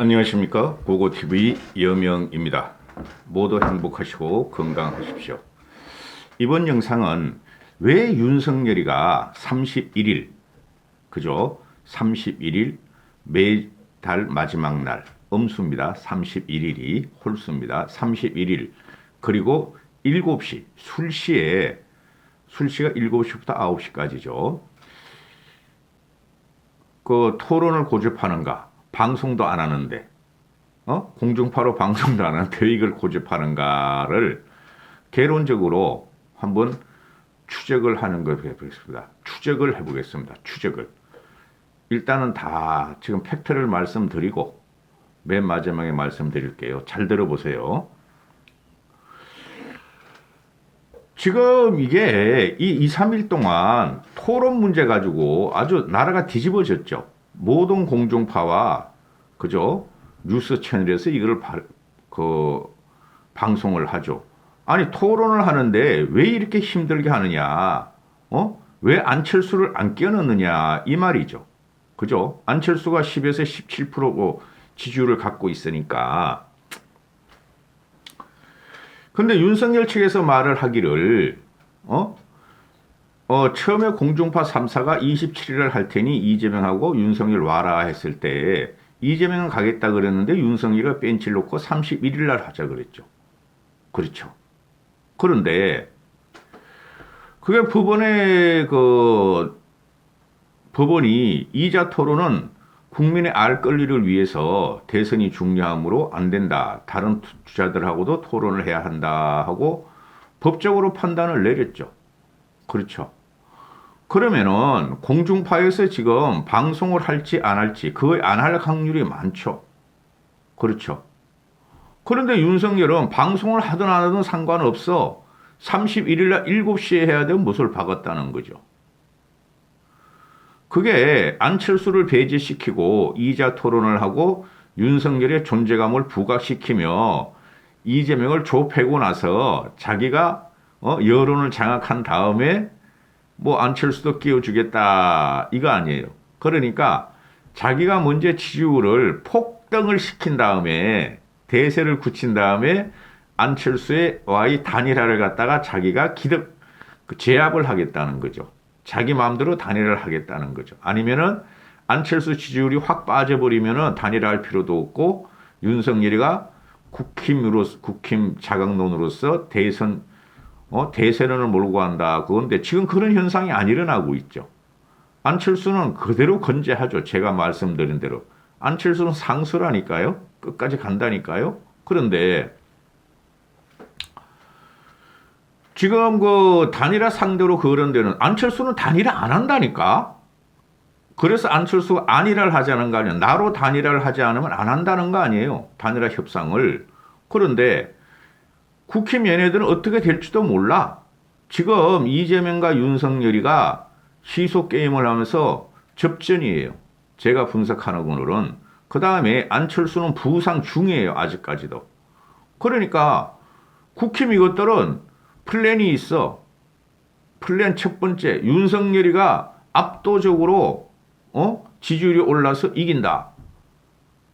안녕하십니까 고고TV 여명입니다. 모두 행복하시고 건강하십시오. 이번 영상은 왜 윤석열이가 31일 그죠? 31일 매달 마지막 날 음수입니다. 31일이 홀수입니다. 31일 그리고 7시 술시에 술시가 7시부터 9시까지죠. 그 토론을 고집하는가 방송도 안 하는데 어 공중파로 방송도 안 하는 대익을 고집하는가를 개론적으로 한번 추적을 하는 걸 해보겠습니다. 추적을 해보겠습니다. 추적을 일단은 다 지금 팩트를 말씀드리고 맨 마지막에 말씀드릴게요. 잘 들어보세요. 지금 이게 이 2, 3일 동안 토론 문제 가지고 아주 나라가 뒤집어졌죠. 모든 공중파와 그죠? 뉴스 채널에서 이걸 바, 그 방송을 하죠. 아니 토론을 하는데 왜 이렇게 힘들게 하느냐? 어? 왜 안철수를 안 끼워넣느냐? 이 말이죠. 그죠? 안철수가 10에서 17% 지지율을 갖고 있으니까 근데 윤석열 측에서 말을 하기를 어? 어 처음에 공중파 3사가 27일을 할 테니 이재명하고 윤석열 와라 했을 때 이재명은 가겠다 그랬는데 윤석열이 벤치를 놓고 31일 날 하자 그랬죠. 그렇죠. 그런데 그게 법원의 그 법원이 이자 토론은 국민의 알 권리를 위해서 대선이 중요하므로 안 된다. 다른 주자들하고도 토론을 해야 한다 하고 법적으로 판단을 내렸죠. 그렇죠. 그러면은 공중파에서 지금 방송을 할지 안 할지 그거 안 할 확률이 많죠. 그렇죠. 그런데 윤석열은 방송을 하든 안 하든 상관없어. 31일 날 7시에 해야 되면 못을 박았다는 거죠. 그게 안철수를 배제시키고 이자 토론을 하고 윤석열의 존재감을 부각시키며 이재명을 좁히고 나서 자기가 어, 여론을 장악한 다음에 뭐 안철수도 끼워주겠다 이거 아니에요. 그러니까 자기가 먼저 지지율을 폭등을 시킨 다음에 대세를 굳힌 다음에 안철수의 와의 단일화를 갖다가 자기가 기득 그 제압을 하겠다는 거죠. 자기 마음대로 단일화를 하겠다는 거죠. 아니면은 안철수 지지율이 확 빠져버리면은 단일화할 필요도 없고 윤석열이가 국힘으로 국힘 자강론으로서 대선 어, 대세론을 몰고 간다. 그건데 지금 그런 현상이 안 일어나고 있죠. 안철수는 그대로 건재하죠. 제가 말씀드린 대로. 안철수는 상수라니까요. 끝까지 간다니까요. 그런데 지금 그 단일화 상대로 그런 데는 안철수는 단일화 안 한다니까. 그래서 안철수가 안일화를 하자는 거 아니야. 나로 단일화를 하지 않으면 안 한다는 거 아니에요. 단일화 협상을. 그런데 국힘 얘네들은 어떻게 될지도 몰라. 지금 이재명과 윤석열이가 시속 게임을 하면서 접전이에요. 제가 분석하는 거는. 그 다음에 안철수는 부상 중이에요. 아직까지도. 그러니까 국힘 이것들은 플랜이 있어. 플랜 첫 번째, 윤석열이가 압도적으로 어? 지지율이 올라서 이긴다.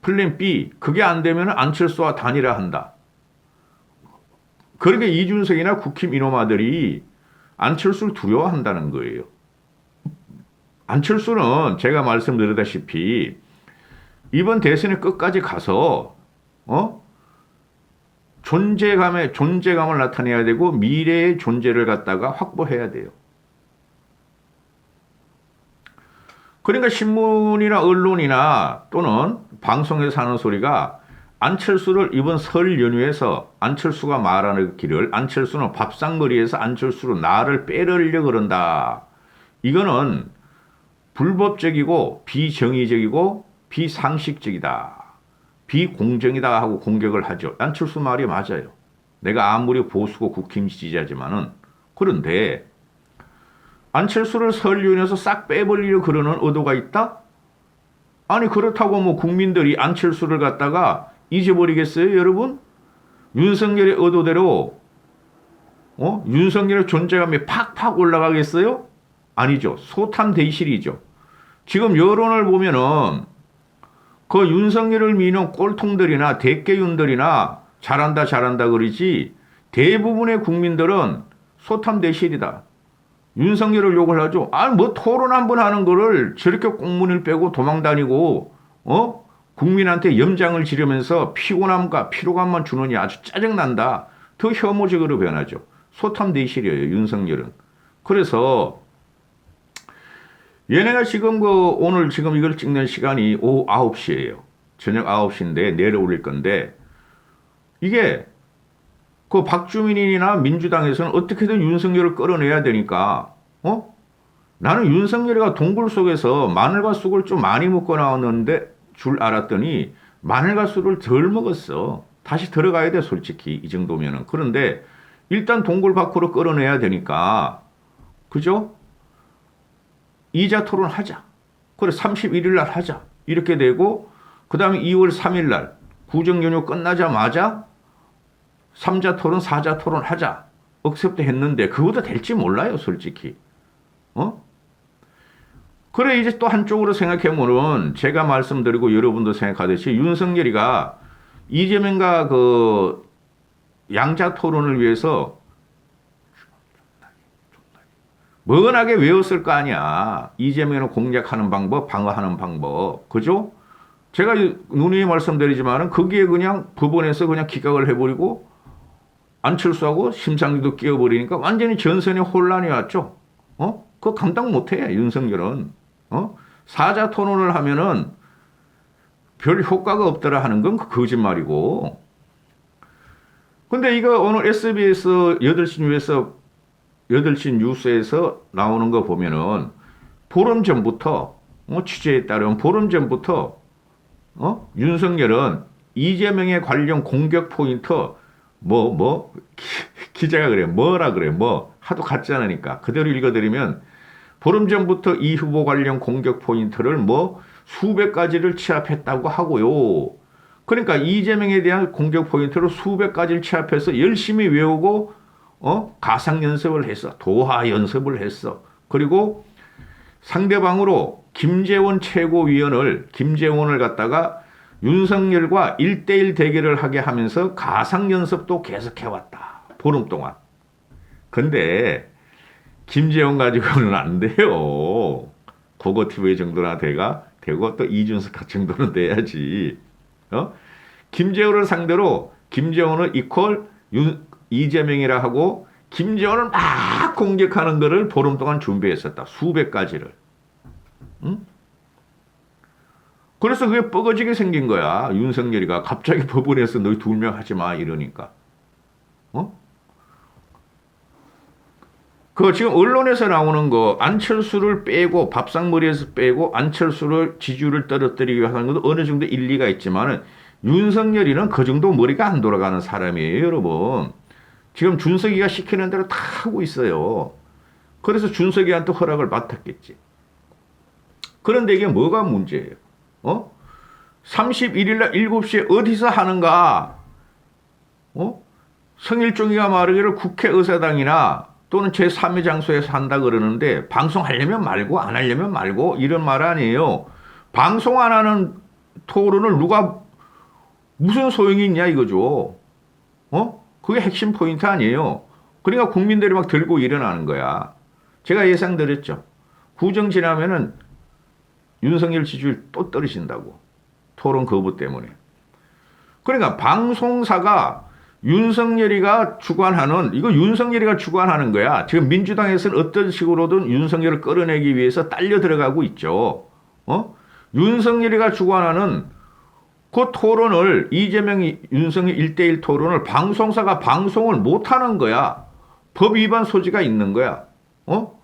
플랜 B, 그게 안 되면 안철수와 단일화한다. 그렇게 이준석이나 국힘 이놈아들이 안철수를 두려워한다는 거예요. 안철수는 제가 말씀드렸다시피 이번 대선에 끝까지 가서 어 존재감의 존재감을 나타내야 되고 미래의 존재를 갖다가 확보해야 돼요. 그러니까 신문이나 언론이나 또는 방송에서 하는 소리가 안철수를 이번 설 연휴에서 안철수가 말하는 길을 안철수는 밥상머리에서 안철수로 나를 빼려고 그런다. 이거는 불법적이고 비정의적이고 비상식적이다. 비공정이다 하고 공격을 하죠. 안철수 말이 맞아요. 내가 아무리 보수고 국힘 지지자지만은 그런데 안철수를 설 연휴에서 싹 빼버리려 그러는 의도가 있다? 아니 그렇다고 뭐 국민들이 안철수를 갖다가 잊어버리겠어요, 여러분? 윤석열의 의도대로 어? 윤석열의 존재감이 팍팍 올라가겠어요? 아니죠. 소탐 대실이죠. 지금 여론을 보면은 그 윤석열을 미는 꼴통들이나 대깨윤들이나 잘한다 잘한다 그러지 대부분의 국민들은 소탐대실이다. 윤석열을 욕을 하죠. 아니 뭐 토론 한 번 하는 거를 저렇게 꽁문을 빼고 도망다니고 어 국민한테 염장을 지르면서 피곤함과 피로감만 주느니 아주 짜증난다. 더 혐오적으로 변하죠. 소탐대실이에요 윤석열은. 그래서 얘네가 지금 그 오늘 지금 이걸 찍는 시간이 오후 9시예요. 저녁 9시인데 내려 올릴 건데 이게 그 박주민이나 민주당에서는 어떻게든 윤석열을 끌어내야 되니까 어? 나는 윤석열이가 동굴 속에서 마늘과 쑥을 좀 많이 먹고 나왔는데 줄 알았더니 마늘과 쑥을 덜 먹었어. 다시 들어가야 돼 솔직히 이 정도면은. 그런데 일단 동굴 밖으로 끌어내야 되니까 그죠? 이자 토론 하자. 그래 31일 날 하자. 이렇게 되고 그다음에 2월 3일 날 구정 연휴 끝나자마자 3자 토론, 4자 토론 하자. 억셉트 했는데 그거도 될지 몰라요, 솔직히. 어? 그래 이제 또 한쪽으로 생각해보면 제가 말씀드리고 여러분도 생각하듯이 윤석열이가 이재명과 그 양자 토론을 위해서 머나게 외웠을 거 아니야. 이재명을 공략하는 방법, 방어하는 방법. 그죠? 제가 누누이 말씀드리지만은 거기에 그냥 법원에서 그냥 기각을 해버리고 안철수하고 심상정도 끼워버리니까 완전히 전선에 혼란이 왔죠. 어? 그거 감당 못해, 윤석열은. 어? 사자 토론을 하면은 별 효과가 없더라 하는 건그 거짓말이고. 근데 이거 오늘 SBS 8시 뉴스에서 8시 뉴스에서 나오는 거 보면은 보름 전부터 어, 취재에 따르면 보름 전부터 어? 윤석열은 이재명의 관련 공격 포인트 뭐뭐 기자가 그래 뭐라 그래 뭐 하도 같지 않으니까 그대로 읽어드리면 보름 전부터 이 후보 관련 공격 포인트를 뭐 수백 가지를 취합했다고 하고요. 그러니까 이재명에 대한 공격 포인트를 수백 가지를 취합해서 열심히 외우고 어 가상 연습을 했어 도하 연습을 했어 그리고 상대방으로 김재원 최고위원을 김재원을 갖다가 윤석열과 1대1 대결을 하게 하면서 가상 연습도 계속해 왔다. 보름 동안. 근데 김재원 가지고는 안 돼요. 고거 TV 정도나 돼가 되고 또 이준석 정도는 돼야지. 어? 김재원을 상대로 김재원을 이퀄 윤, 이재명이라 하고 김재원을 막 공격하는 거를 보름 동안 준비했었다. 수백 가지를. 응? 그래서 그게 뻐거지게 생긴 거야. 윤석열이가 갑자기 법원에서 너희 두 명 하지 마 이러니까. 어? 그 지금 언론에서 나오는 거 안철수를 빼고 밥상머리에서 빼고 안철수를 지지율을 떨어뜨리기 위해서 하는 것도 어느 정도 일리가 있지만은 윤석열이는 그 정도 머리가 안 돌아가는 사람이에요, 여러분. 지금 준석이가 시키는 대로 다 하고 있어요. 그래서 준석이한테 허락을 맡았겠지. 그런데 이게 뭐가 문제예요? 어? 31일 날 7시에 어디서 하는가? 어? 성일종이가 말하기를 국회 의사당이나 또는 제3의 장소에서 한다 그러는데 방송하려면 말고 안 하려면 말고 이런 말 아니에요. 방송 안 하는 토론을 누가 무슨 소용이 있냐 이거죠. 어? 그게 핵심 포인트 아니에요. 그러니까 국민들이 막 들고 일어나는 거야. 제가 예상드렸죠. 구정 지나면은 윤석열 지지율 또 떨어진다고. 토론 거부 때문에. 그러니까 방송사가 윤석열이가 주관하는 이거 윤석열이가 주관하는 거야. 지금 민주당에서는 어떤 식으로든 윤석열을 끌어내기 위해서 딸려 들어가고 있죠. 어? 윤석열이가 주관하는 그 토론을 이재명이 윤석열 1대1 토론을 방송사가 방송을 못 하는 거야. 법 위반 소지가 있는 거야. 어?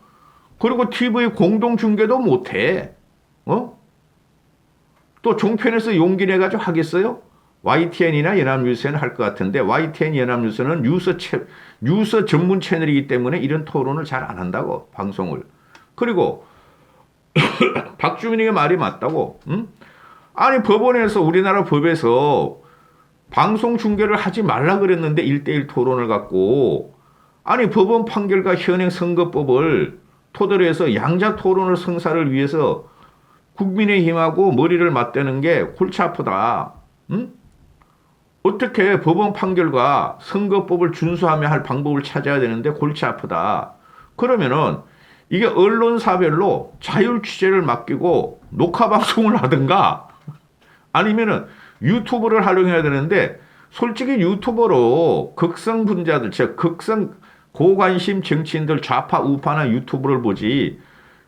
그리고 TV 공동 중계도 못 해. 어? 또 종편에서 용기 내 가지고 하겠어요? YTN이나 연합뉴스는 할 것 같은데 YTN 연합뉴스는 뉴스 채, 뉴스 전문 채널이기 때문에 이런 토론을 잘 안 한다고 방송을. 그리고 박주민에게 말이 맞다고. 응? 아니 법원에서 우리나라 법에서 방송 중계를 하지 말라 그랬는데 1대1 토론을 갖고 아니 법원 판결과 현행 선거법을 토대로 해서 양자 토론을 성사를 위해서 국민의힘하고 머리를 맞대는 게 골치 아프다. 응? 어떻게 법원 판결과 선거법을 준수하며 할 방법을 찾아야 되는데 골치 아프다. 그러면은 이게 언론사별로 자율 취재를 맡기고 녹화 방송을 하든가 아니면은 유튜브를 활용해야 되는데 솔직히 유튜버로 극성 분자들, 즉 극성 고관심 정치인들 좌파 우파나 유튜브를 보지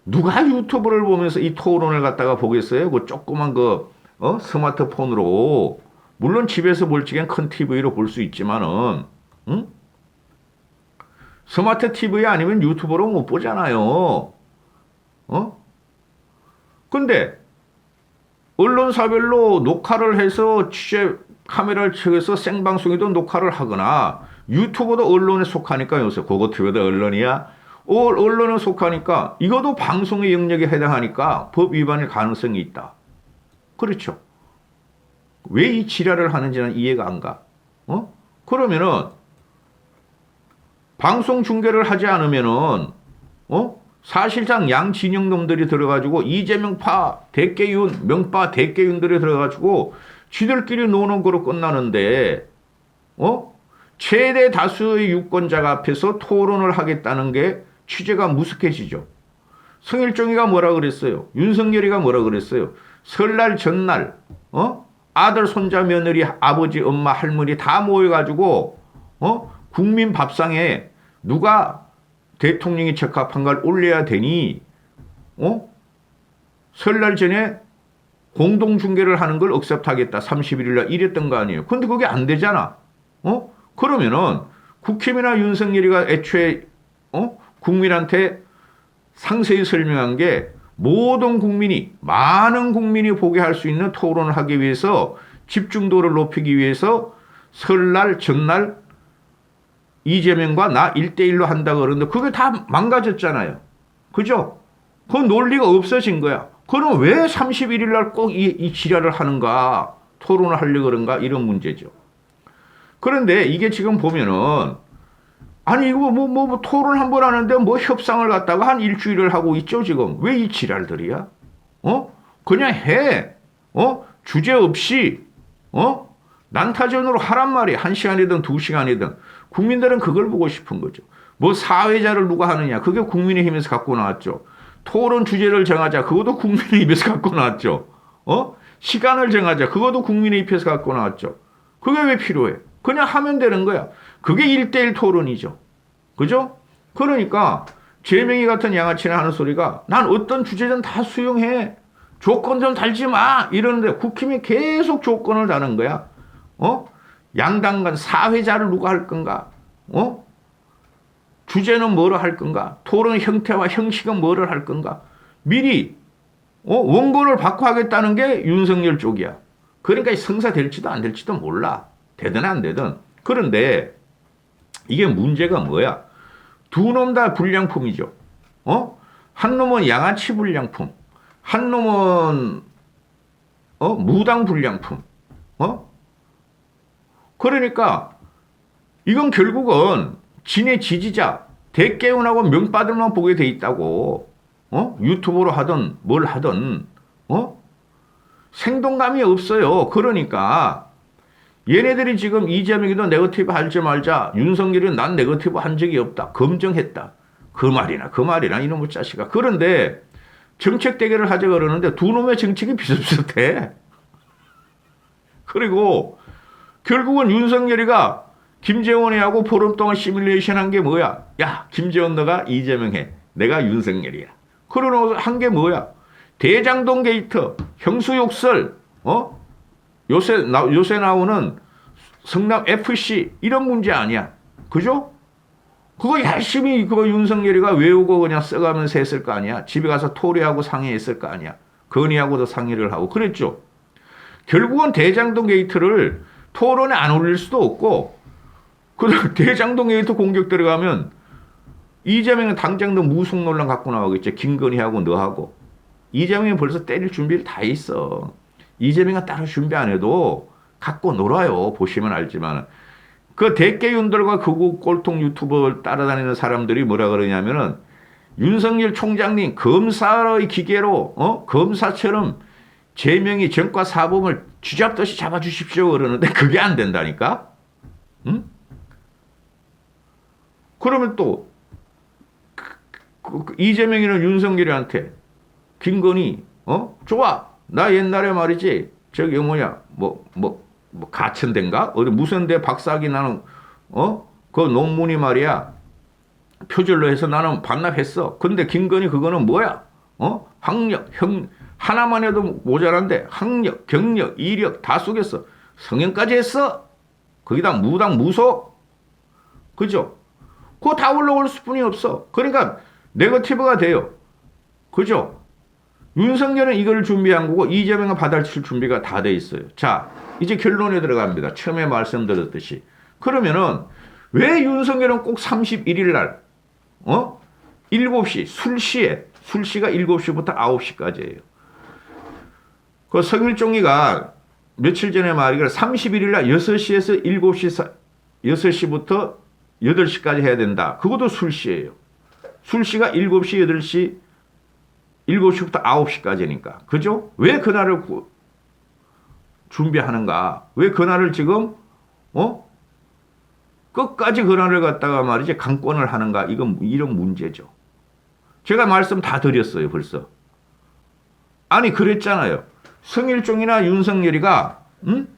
누가 유튜브를 보면서 이 토론을 갖다가 보겠어요? 그 조그만 그 어? 스마트폰으로 물론 집에서 볼 적엔 큰 TV로 볼 수 있지만은 응? 스마트 TV 아니면 유튜브로 못 보잖아요. 어? 근데 언론사별로 녹화를 해서 취재 카메라를 켜서 생방송에도 녹화를 하거나 유튜브도 언론에 속하니까 요새 그거 TV도 언론이야. 어, 언론에 속하니까 이것도 방송의 영역에 해당하니까 법 위반일 가능성이 있다. 그렇죠. 왜 이 지랄을 하는지는 이해가 안 가. 어? 그러면은 방송 중계를 하지 않으면은 어? 사실상 양 진영 놈들이 들어가지고 이재명 파 대깨윤 명파 대깨윤들이 들어가지고 쥐들끼리 노는 거로 끝나는데 어? 최대 다수의 유권자가 앞에서 토론을 하겠다는 게 취재가 무색해지죠. 성일종이가 뭐라 그랬어요? 윤석열이가 뭐라 그랬어요? 설날 전날 어? 아들 손자 며느리 아버지 엄마 할머니 다 모여가지고 어? 국민 밥상에 누가 대통령이 적합한 걸 올려야 되니 어? 설날 전에 공동 중계를 하는 걸 억셉하겠다. 31일 날 이랬던 거 아니에요. 근데 그게 안 되잖아. 어? 그러면은 국힘이나 윤석열이가 애초에 어? 국민한테 상세히 설명한 게 모든 국민이 많은 국민이 보게 할 수 있는 토론을 하기 위해서 집중도를 높이기 위해서 설날 전날 이재명과 나 1대1로 한다 그러는데 그게 다 망가졌잖아요. 그죠? 그 논리가 없어진 거야. 그럼 왜 31일 날 꼭 이 이 지랄을 하는가? 토론을 하려고 그런가? 이런 문제죠. 그런데 이게 지금 보면은 아니 이거 뭐, 뭐, 뭐 토론 한 번 하는데 뭐 협상을 갖다가 한 일주일을 하고 있죠 지금 왜 이 지랄들이야? 어? 그냥 해. 어? 주제 없이 어? 난타전으로 하란 말이 한 시간이든 두 시간이든 국민들은 그걸 보고 싶은 거죠. 뭐 사회자를 누가 하느냐 그게 국민의힘에서 갖고 나왔죠. 토론 주제를 정하자 그것도 국민의힘에서 갖고 나왔죠. 어? 시간을 정하자 그것도 국민의힘에서 갖고 나왔죠. 그게 왜 필요해? 그냥 하면 되는 거야. 그게 1대1 토론이죠. 그죠? 그러니까 제명이 같은 양아치나 하는 소리가 난 어떤 주제든 다 수용해. 조건 좀 달지 마. 이러는데 국힘이 계속 조건을 다는 거야. 어? 양당 간 사회자를 누가 할 건가? 어? 주제는 뭐를 할 건가? 토론 형태와 형식은 뭐를 할 건가? 미리 어? 원고를 받고 하겠다는 게 윤석열 쪽이야. 그러니까 성사 될지도 안 될지도 몰라. 되든 안 되든. 그런데 이게 문제가 뭐야? 두 놈 다 불량품이죠. 어? 한 놈은 양아치 불량품, 한 놈은 어? 무당 불량품. 어? 그러니까 이건 결국은 진의 지지자 대깨운하고 명빠들만 보게 돼 있다고. 어? 유튜브로 하든 뭘 하든 어? 생동감이 없어요. 그러니까 얘네들이 지금 이재명이도 네거티브 할지 말자 윤석열이 난 네거티브 한 적이 없다. 검증했다. 그 말이나 그 말이나 이놈의 자식아. 그런데 정책 대결을 하자 그러는데 두 놈의 정책이 비슷비슷해. 그리고 결국은 윤석열이가 김재원이하고 포럼 동안 시뮬레이션 한 게 뭐야? 야, 김재원 너가 이재명 해. 내가 윤석열이야. 그러고 한 게 뭐야? 대장동 게이트, 형수욕설, 어? 요새, 나, 요새 나오는 성남 FC 이런 문제 아니야. 그죠? 그거 열심히 그거 윤석열이가 외우고 그냥 써가면서 했을 거 아니야. 집에 가서 토리하고 상의했을 거 아니야. 건의하고도 상의를 하고 그랬죠. 결국은 대장동 게이트를 토론에 안 올릴 수도 없고 그 대장동 게이트 공격 들어가면 이재명은 당장 너 무속 논란 갖고 나오겠죠. 김건희하고 너하고. 이재명이 벌써 때릴 준비를 다 했어. 이재명은 따로 준비 안 해도 갖고 놀아요. 보시면 알지만. 그 대깨윤들과 극우 꼴통 유튜버 따라다니는 사람들이 뭐라 그러냐면은 윤석열 총장님 검사의 기계로 어 검사처럼 제명이 전과 사범을 쥐잡듯이 잡아주십시오 그러는데 그게 안 된다니까. 응? 그러면 또 그, 그, 이재명이는 윤석열이한테 김건희 어 좋아 나 옛날에 말이지 저기 뭐냐 뭐뭐뭐 가천대인가? 어디 무슨 대 박사학위 나는 어? 그 논문이 말이야. 표절로 해서 나는 반납했어. 근데 김건희 그거는 뭐야? 어? 학력 형 하나만 해도 모자란데 학력 경력 이력 다 속였어. 성형까지 했어? 거기다 무당 무속 그죠? 그거 다 올라올 수뿐이 없어. 그러니까 네거티브가 돼요. 그죠 윤석열은 이걸 준비한 거고 이재명은 받아칠 준비가 다 돼 있어요. 자, 이제 결론에 들어갑니다. 처음에 말씀드렸듯이. 그러면은 왜 윤석열은 꼭 31일 날 어? 7시 술시에 술시가 7시부터 9시까지예요. 그 성일종이가 며칠 전에 말이가 31일 날 6시에서 7시 6시부터 8시까지 해야 된다. 그것도 술시예요. 술시가 7시 8시 7시부터 9시까지니까. 그죠? 왜 그날을 구- 준비하는가? 왜 그날을 지금, 어? 끝까지 그날을 갖다가 말이지 강권을 하는가? 이건 이런 문제죠. 제가 말씀 다 드렸어요, 벌써. 아니, 그랬잖아요. 성일종이나 윤석열이가, 음?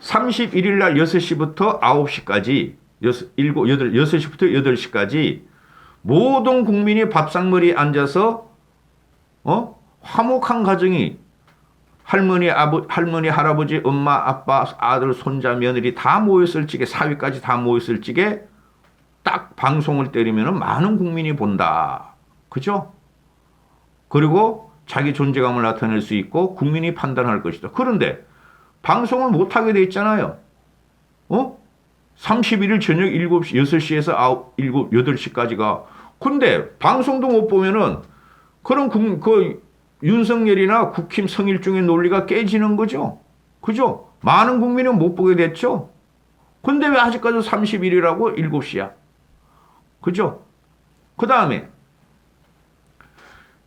31일 날 6시부터 9시까지, 6, 7, 8, 6시부터 8시까지 모든 국민이 밥상머리에 앉아서 어? 화목한 가정이 할머니, 아버, 할머니, 할아버지, 엄마, 아빠, 아들, 손자, 며느리 다 모였을 적에 사위까지 다 모였을 적에 딱 방송을 때리면 많은 국민이 본다. 그죠? 그리고 자기 존재감을 나타낼 수 있고 국민이 판단할 것이다. 그런데 방송을 못하게 돼 있잖아요. 어? 31일 저녁 7시, 6시에서 9, 7, 8시까지가. 근데 방송도 못 보면은 그럼 국, 그 윤석열이나 국힘 성일중의 논리가 깨지는 거죠. 그죠? 많은 국민은 못 보게 됐죠. 근데 왜 아직까지 31이라고 7시야? 그죠? 그 다음에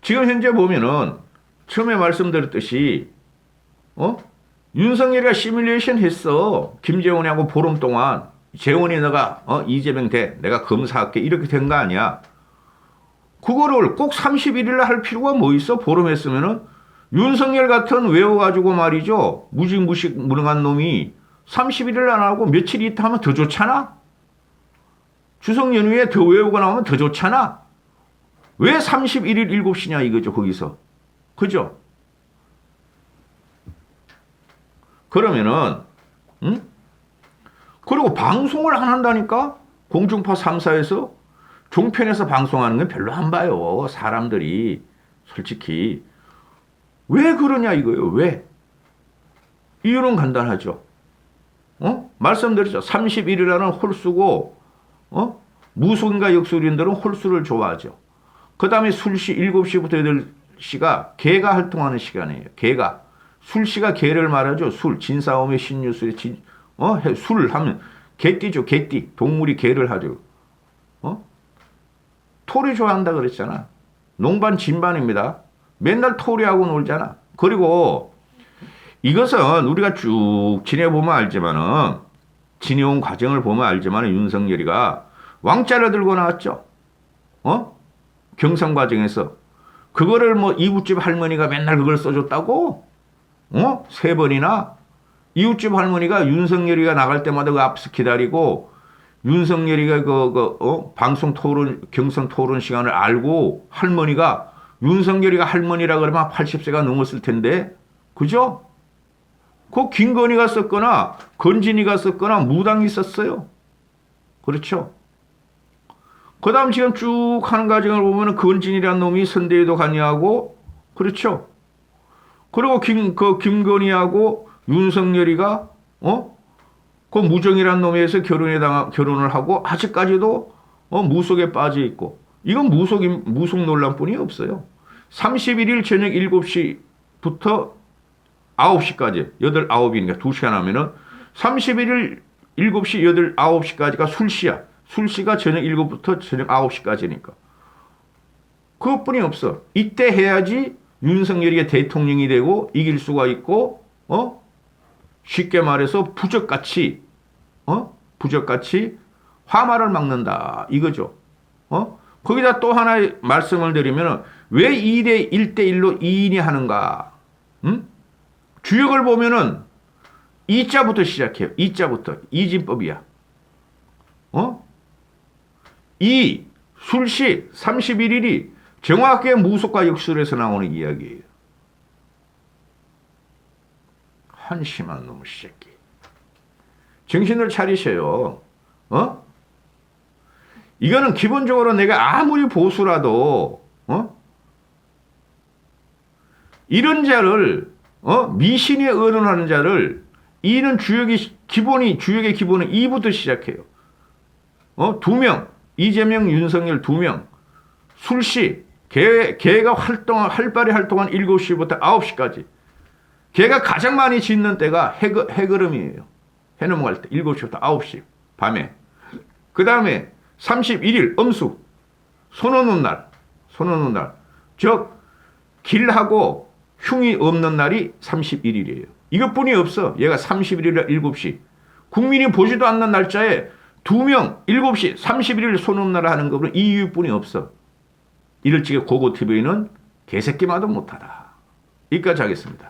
지금 현재 보면은 처음에 말씀드렸듯이 어? 윤석열이가 시뮬레이션 했어. 김재원이하고 보름 동안 재원이 너가 어? 이재명 돼. 내가 검사할게. 이렇게 된 거 아니야. 그거를 꼭 31일 할 필요가 뭐 있어? 보름 했으면은 윤석열 같은 외워가지고 말이죠. 무직무식 무능한 놈이 31일 안 하고 며칠 있다 하면 더 좋잖아? 추석 연휴에 더 외우고 나오면 더 좋잖아? 왜 31일 7시냐 이거죠, 거기서. 그죠? 그러면은, 응? 그리고 방송을 안 한다니까? 공중파 3사에서 종편에서 방송하는 건 별로 안 봐요. 사람들이. 솔직히. 왜 그러냐 이거예요. 왜? 이유는 간단하죠. 어? 말씀드렸죠. 31이라는 홀수고, 어? 무속인가 역술인들은 홀수를 좋아하죠. 그 다음에 술시 7시부터 8시가 개가 활동하는 시간이에요. 개가. 술시가 개를 말하죠. 술. 진싸움의 신유술의 진, 어? 해- 술 하면 개띠죠. 개띠. 동물이 개를 하죠. 어? 토리 좋아한다 그랬잖아. 농반 진반입니다. 맨날 토리하고 놀잖아. 그리고 이것은 우리가 쭉 지내보면 알지만은 지내온 과정을 보면 알지만은 윤석열이가 왕자를 들고 나왔죠. 어? 경선 과정에서 그거를 뭐 이웃집 할머니가 맨날 그걸 써줬다고? 어? 세 번이나 이웃집 할머니가 윤석열이가 나갈 때마다 그 앞에서 기다리고 윤석열이가 그, 그, 어? 방송 토론, 경선 토론 시간을 알고 할머니가 윤석열이가 할머니라 그러면 80세가 넘었을 텐데, 그죠? 그 김건희가 썼거나, 건진이가 썼거나, 무당이 썼어요. 그렇죠? 그 다음 지금 쭉 하는 과정을 보면 건진이라는 놈이 선대에도 관여하고, 그렇죠? 그리고 김, 그 김건희하고 윤석열이가, 어? 그 무정이라는 놈에서 결혼에 당 결혼을 하고 아직까지도 어, 무속에 빠져 있고 이건 무속 무속 논란뿐이 없어요. 31일 저녁 7시부터 9시까지 8, 9이니까 2시간 하면은 31일 7시, 8, 9시까지가 술시야. 술시가 저녁 7부터 저녁 9시까지니까. 그것뿐이 없어. 이때 해야지 윤석열이 대통령이 되고 이길 수가 있고, 어? 쉽게 말해서 부적같이, 어? 부적같이 화마를 막는다. 이거죠. 어? 거기다 또 하나의 말씀을 드리면 왜 2대 1대 1로 2인이 하는가? 응? 주역을 보면은 이자부터 시작해요. 이자부터. 이진법이야. 어? 이 술시 31일이 정확하게 무속과 역술에서 나오는 이야기예요. 한심한 놈의 새끼. 정신을 차리셔요. 어? 이거는 기본적으로 내가 아무리 보수라도 어? 이런 자를 어? 미신에 의논하는 자를 이는 주역이 기본이 주역의 기본은 이부터 시작해요. 어? 두 명, 이재명, 윤석열 두 명, 술시, 개, 개가 활동, 활발히 활동한 7시부터 9시까지. 개가 가장 많이 짖는 때가 해, 해걸음이에요. 해 넘어갈 때 7시부터 9시, 밤에. 그 다음에 31일 음수, 손 오는 날, 손 오는 날. 즉, 길하고 흉이 없는 날이 31일이에요. 이것뿐이 없어. 얘가 31일에 7시. 국민이 보지도 않는 날짜에 두 명 7시 31일 소논나라 하는 것은 이유뿐이 없어. 이를 찍에 고고TV는 개새끼마도 못하다. 여기까지 하겠습니다.